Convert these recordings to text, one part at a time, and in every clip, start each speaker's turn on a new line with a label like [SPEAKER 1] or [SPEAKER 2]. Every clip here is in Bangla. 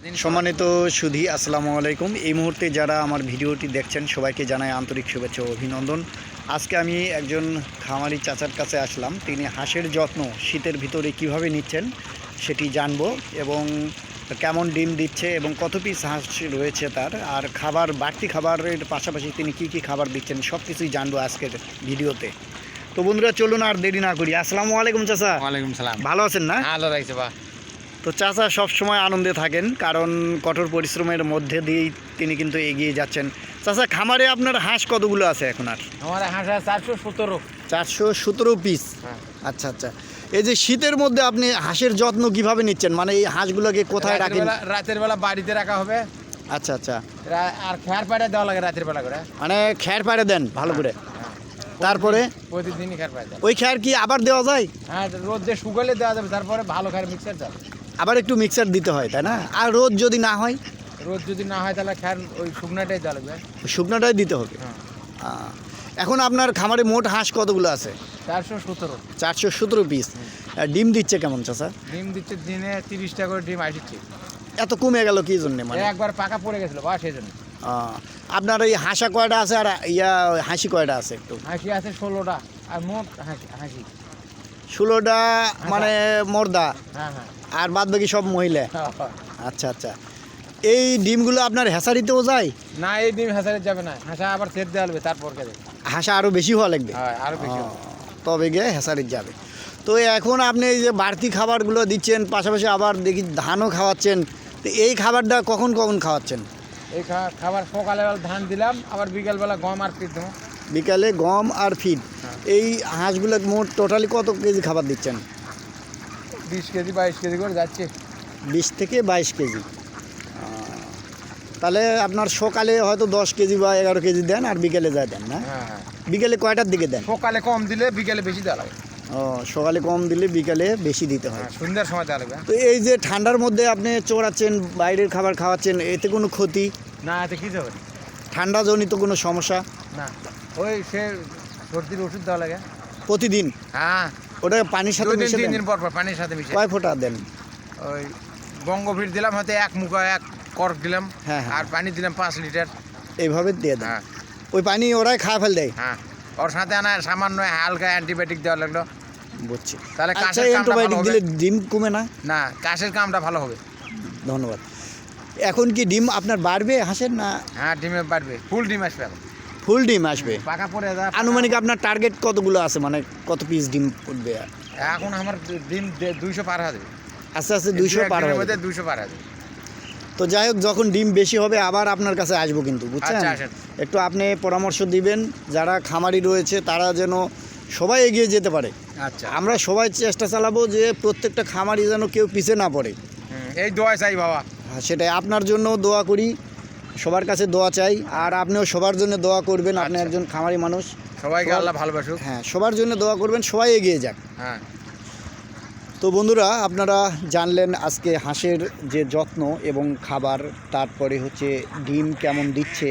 [SPEAKER 1] সম্মানিত সুধী আসসালামু আলাইকুম। এই মুহূর্তে যারা আমার ভিডিওটি দেখছেন সবাইকে জানাই আন্তরিক শুভেচ্ছা অভিনন্দন। আজকে আমি একজন খামারি চাচার কাছে আসলাম। তিনি হাঁসের যত্ন শীতের ভিতরে কীভাবে নিচ্ছেন সেটি জানব এবং কেমন ডিম দিচ্ছে এবং কত পিস হাঁস রয়েছে তার আর খাবার বাড়তি খাবারের পাশাপাশি তিনি কি কি খাবার দিচ্ছেন সব কিছুই জানব আজকের ভিডিওতে। তো বন্ধুরা চলুন আর দেরি না করি। আসসালামু আলাইকুম চাচা।
[SPEAKER 2] ওয়ালাইকুম সালাম।
[SPEAKER 1] ভালো আছেন না?
[SPEAKER 2] ভালো লাগছে বা
[SPEAKER 1] তো চাচা সবসময় আনন্দে থাকেন কারণ কঠোর পরিশ্রমের মধ্যে দিয়েই তিনি কিন্তু এগিয়ে যাচ্ছেন। চাচা খামারে আপনার হাঁস কতগুলো আছে এখন আর?
[SPEAKER 2] আমার হাঁসা চারশো সতেরো।
[SPEAKER 1] চারশো সতেরো পিস
[SPEAKER 2] হ্যাঁ।
[SPEAKER 1] আচ্ছা আচ্ছা। এই যে শীতের মধ্যে আপনি হাঁসের যত্ন কীভাবে নিচ্ছেন? মানে এই হাঁসগুলোকে কোথায় রাখেন?
[SPEAKER 2] রাতের বেলা বাড়িতে রাখা হবে।
[SPEAKER 1] আচ্ছা আচ্ছা।
[SPEAKER 2] আর খেয়ার পাড়ে দেওয়া লাগে রাতের বেলা করে।
[SPEAKER 1] মানে খ্যার পাড়ে দেন ভালো করে।
[SPEAKER 2] হ্যাঁ।
[SPEAKER 1] তারপরে?
[SPEAKER 2] প্রতিদিনই খেয়ার পাড়ে
[SPEAKER 1] ওই খ্যার কি আবার দেওয়া যায়?
[SPEAKER 2] হ্যাঁ রোদ দিয়ে শুকালে দেওয়া যাবে তারপরে ভালো খেয়ার মিক্সার দেওয়া
[SPEAKER 1] আবার একটু মিক্সার দিতে হয় তাই না? আর রোদ যদি না হয়?
[SPEAKER 2] রোদ যদি না হয় তাহলে খেয়ার ওই শুকনাটাই দেওয়া লাগবে।
[SPEAKER 1] শুকনোটাই দিতে হবে।
[SPEAKER 2] হ্যাঁ।
[SPEAKER 1] এখন আপনার খামারে মোট হাঁস কতগুলো আছে?
[SPEAKER 2] চারশো সতেরো।
[SPEAKER 1] চারশো সতেরো পিস ডিম দিচ্ছে কেমন চাচা?
[SPEAKER 2] ডিম দিচ্ছে দিনে তিরিশটা করে ডিম আসছে।
[SPEAKER 1] এত কমে গেল কি জন্য মানে?
[SPEAKER 2] একবার পাকা পড়ে গেছিল বা সেই জন্য।
[SPEAKER 1] আপনার এই হাঁসা কয়টা আছে আর ইয়া হাসি কয়টা আছে একটু?
[SPEAKER 2] হাসি আছে ষোলোটা আর মোট হাসি হাসি।
[SPEAKER 1] ষোলোটা মানে মর্দা।
[SPEAKER 2] হ্যাঁ হ্যাঁ।
[SPEAKER 1] আর বাদ বাকি সব মহিলা। আচ্ছা আচ্ছা। এই ডিমগুলো আপনার হেসারিতেও যায়?
[SPEAKER 2] না এই ডিম হাসারে যাবে না। হাসা আবার সেট দেওয়া লাগবে তারপর
[SPEAKER 1] হাঁসা আরও বেশি হওয়া লাগবে?
[SPEAKER 2] হ্যাঁ আরও বেশি
[SPEAKER 1] তবে গিয়ে হেসারিত যাবে। তো এখন আপনি এই যে বাড়তি খাবারগুলো দিচ্ছেন পাশাপাশি আবার দেখি ধানও খাওয়াচ্ছেন তো এই খাবারটা কখন কখন খাওয়াচ্ছেন?
[SPEAKER 2] এই খাবার সকালবেলা ধান দিলাম আবার বিকালবেলা গম আর দেবো।
[SPEAKER 1] বিকালে গম আর ফিড।
[SPEAKER 2] হ্যাঁ।
[SPEAKER 1] এই হাঁসগুলো মোট টোটালি কত কেজি খাবার দিচ্ছেন?
[SPEAKER 2] বিশ কেজি বাইশ কেজি করে যাচ্ছে।
[SPEAKER 1] বিশ থেকে বাইশ কেজি। তাহলে আপনার সকালে হয়তো দশ কেজি বা এগারো কেজি দেন আর বিকেলে যায় দেন না?
[SPEAKER 2] হ্যাঁ হ্যাঁ।
[SPEAKER 1] বিকেলে কয়টার দিকে দেন?
[SPEAKER 2] সকালে কম দিলে বিকালে বেশি দেওয়া লাগবে
[SPEAKER 1] ও সকালে কম দিলে বিকালে বেশি দিতে হয়।
[SPEAKER 2] হ্যাঁ সন্ধ্যার সময় দেওয়া লাগবে
[SPEAKER 1] তো এই যে ঠান্ডার মধ্যে আপনি চড়াচ্ছেন বাইরের খাবার খাওয়াচ্ছেন এতে কোনো ক্ষতি?
[SPEAKER 2] না এতে কি যাবে
[SPEAKER 1] ঠান্ডাজনিত কোনো সমস্যা?
[SPEAKER 2] না। ওই সে সর্দির ওষুধ দেওয়া লাগে।
[SPEAKER 1] প্রতিদিন?
[SPEAKER 2] হ্যাঁ।
[SPEAKER 1] ওটা পানির সাথে মিশে
[SPEAKER 2] তিন
[SPEAKER 1] দিন
[SPEAKER 2] পর পর পানির সাথে মিশে
[SPEAKER 1] কয় ফোঁটা দেন?
[SPEAKER 2] ওই বঙ্গভিট দিলাম হয়তো এক মুখা এক কর্ক দিলাম
[SPEAKER 1] হ্যাঁ, হ্যাঁ।
[SPEAKER 2] আর পানি দিলাম পাঁচ লিটার।
[SPEAKER 1] এইভাবে দিয়ে দেন?
[SPEAKER 2] হ্যাঁ।
[SPEAKER 1] ওই পানি ওরাই খাওয়া ফেল দেয়?
[SPEAKER 2] হ্যাঁ। ওর সাথে আনা সামান্য হালকা অ্যান্টিবায়োটিক দেওয়া লাগল।
[SPEAKER 1] বুঝছি।
[SPEAKER 2] তাহলে
[SPEAKER 1] আচ্ছা
[SPEAKER 2] কাশের
[SPEAKER 1] অ্যান্টিবায়োটিক দিলে ডিম কমে না?
[SPEAKER 2] না কাশের কামটা ভালো হবে।
[SPEAKER 1] ধন্যবাদ। এখন কি ডিম আপনার বাড়বে হাঁসের না?
[SPEAKER 2] হ্যাঁ ডিমে বাড়বে। ফুল ডিম আসবে এখন।
[SPEAKER 1] ফুল ডিম আসবে।
[SPEAKER 2] পাকা যা
[SPEAKER 1] আনুমানিক আপনার টার্গেট কতগুলো আছে? মানে কত পিস ডিম উঠবে
[SPEAKER 2] এখন আমার ডিম দুইশো পার হবে।
[SPEAKER 1] আস্তে আস্তে দুইশো পার হবে।
[SPEAKER 2] দুইশো পার হবে।
[SPEAKER 1] তো যাই হোক যখন ডিম বেশি হবে আবার আপনার কাছে আসব কিন্তু বুঝছেন?
[SPEAKER 2] আচ্ছা,
[SPEAKER 1] একটু আপনি পরামর্শ দিবেন যারা খামারি রয়েছে তারা যেন সবাই এগিয়ে যেতে পারে।
[SPEAKER 2] আচ্ছা।
[SPEAKER 1] আমরা সবাই চেষ্টা চালাবো যে প্রত্যেকটা খামারি যেন কেউ পিছে না পড়ে।
[SPEAKER 2] এই দোয়া চাই বাবা।
[SPEAKER 1] আর সেটাই। আপনার জন্য দোয়া করি সবার কাছে দোয়া চাই আর আপনিও সবার জন্য দোয়া করবেন আপনি
[SPEAKER 2] আচ্ছা।
[SPEAKER 1] একজন খামারি মানুষ।
[SPEAKER 2] সবাইকে আল্লাহ ভালোবাসুক।
[SPEAKER 1] হ্যাঁ সবার জন্য দোয়া করবেন সবাই এগিয়ে যাক।
[SPEAKER 2] হ্যাঁ।
[SPEAKER 1] তো বন্ধুরা আপনারা জানলেন আজকে হাঁসের যে যত্ন এবং খাবার তারপরে হচ্ছে ডিম কেমন দিচ্ছে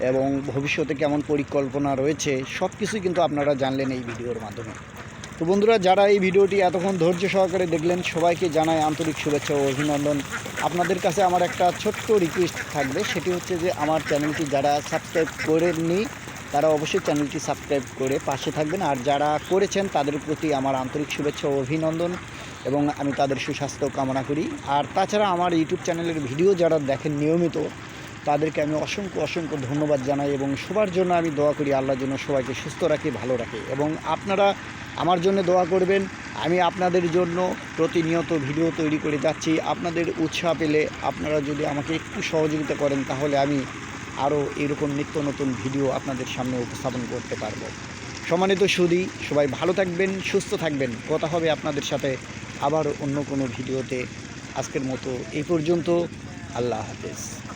[SPEAKER 1] এবং ভবিষ্যতে কেমন পরিকল্পনা রয়েছে সব কিছুই কিন্তু আপনারা জানলেন এই ভিডিওর মাধ্যমে। তো বন্ধুরা, যারা এই ভিডিওটি এতক্ষণ ধৈর্য সহকারে দেখলেন, সবাইকে জানাই আন্তরিক শুভেচ্ছা ও অভিনন্দন। আপনাদের কাছে আমার একটা ছোট্ট রিকোয়েস্ট থাকবে, সেটি হচ্ছে যে আমার চ্যানেলটি যারা সাবস্ক্রাইব করেননি, তারা অবশ্যই চ্যানেলটি সাবস্ক্রাইব করে পাশে থাকবেন। আর যারা করেছেন, তাদের প্রতি আমার আন্তরিক শুভেচ্ছা ও অভিনন্দন এবং আমি তাদের সুস্বাস্থ্য কামনা করি। আর তাছাড়া আমার ইউটিউব চ্যানেলের ভিডিও যারা দেখেন নিয়মিত, তাদেরকে আমি অসংখ্য অসংখ্য ধন্যবাদ জানাই এবং সবার জন্য আমি দোয়া করি আল্লাহর জন্য সবাইকে সুস্থ রাখে, ভালো রাখে। এবং আপনারা আমার জন্য দোয়া করবেন। আমি আপনাদের জন্য প্রতিনিয়ত ভিডিও তৈরি করে যাচ্ছি। আপনাদের উৎসাহ পেলে আপনারা যদি আমাকে একটু সহযোগিতা করেন, তাহলে আমি আরও এরকম নিত্য নতুন ভিডিও আপনাদের সামনে উপস্থাপন করতে পারব। সম্মানিত সুদী সবাই ভালো থাকবেন, সুস্থ থাকবেন। কথা হবে আপনাদের সাথে আবার অন্য কোনো ভিডিওতে। আজকের মতো এই পর্যন্ত। আল্লাহ হাফেজ।